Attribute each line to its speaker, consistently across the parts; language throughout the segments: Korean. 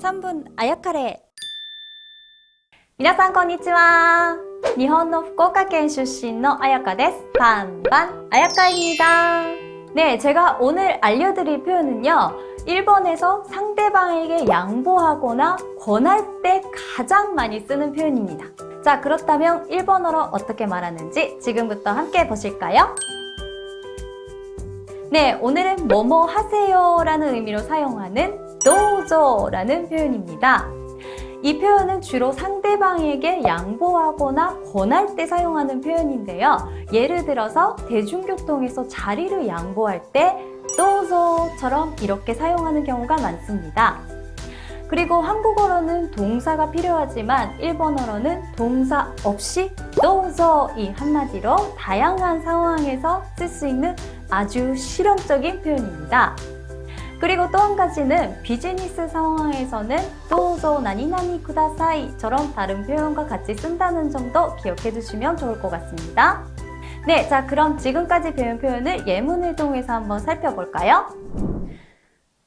Speaker 1: 3分あやかれ皆さんこんにちは日本の福岡県出身の아야카です반반 아야카입니다 네, 제가 오늘 알려드릴 표현은요 일본에서 상대방에게 양보하거나 권할 때 가장 많이 쓰는 표현입니다 자 그렇다면 일본어로 어떻게 말하는지 지금부터 함께 보실까요? 네, 오늘은 뭐뭐 하세요 라는 의미로 사용하는 도저 라는 표현입니다. 이 표현은 주로 상대방에게 양보하거나 권할 때 사용하는 표현인데요. 예를 들어서 대중교통에서 자리를 양보할 때 도저처럼 이렇게 사용하는 경우가 많습니다. 그리고 한국어로는 동사가 필요하지만 일본어로는 동사 없이 도저 이 한마디로 다양한 상황에서 쓸 수 있는 아주 실용적인 표현입니다. 그리고 또 한 가지는 비즈니스 상황에서는 도저 나니나니 쿠다사이처럼 다른 표현과 같이 쓴다는 점도 기억해 두시면 좋을 것 같습니다. 네, 자 그럼 지금까지 배운 표현을 예문을 통해서 한번 살펴볼까요?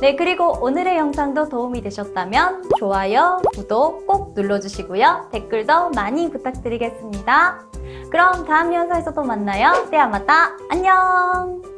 Speaker 1: 네, 그리고 오늘의 영상도 도움이 되셨다면 좋아요, 구독 꼭 눌러주시고요. 댓글도 많이 부탁드리겠습니다. 그럼 다음 영상에서 또 만나요. 때아마다 안녕!